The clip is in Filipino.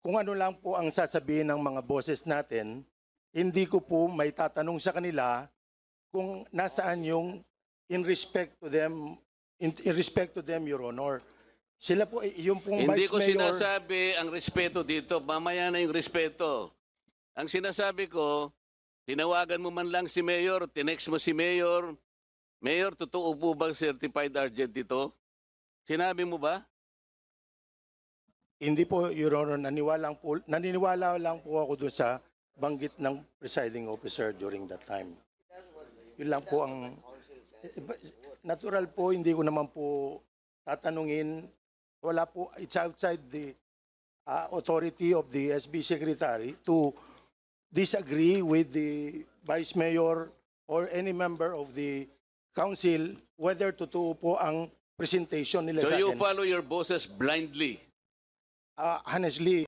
kung ano lang po ang sasabihin ng mga bosses natin, hindi ko po may tatanong sa kanila kung nasaan yung in respect to them, in, in respect to them, Your Honor. Sila po, eh, yung pong Hindi Vice ko Mayor, sinasabi ang respeto dito. Mamaya na yung respeto. Ang sinasabi ko, tinawagan mo man lang si Mayor, tinext mo si Mayor. Mayor, totoo po bang certified agent ito? Sinabi mo ba? Hindi po, Your Honor, naniwala lang po, naniniwala lang po ako doon sa banggit ng presiding officer during that time. Yun lang po ang natural po hindi ko naman po tatanungin wala po it's outside the uh, authority of the SB secretary to disagree with the vice mayor or any member of the council whether totoo po ang presentation nila So sa you akin. follow your bosses blindly. Uh, honestly,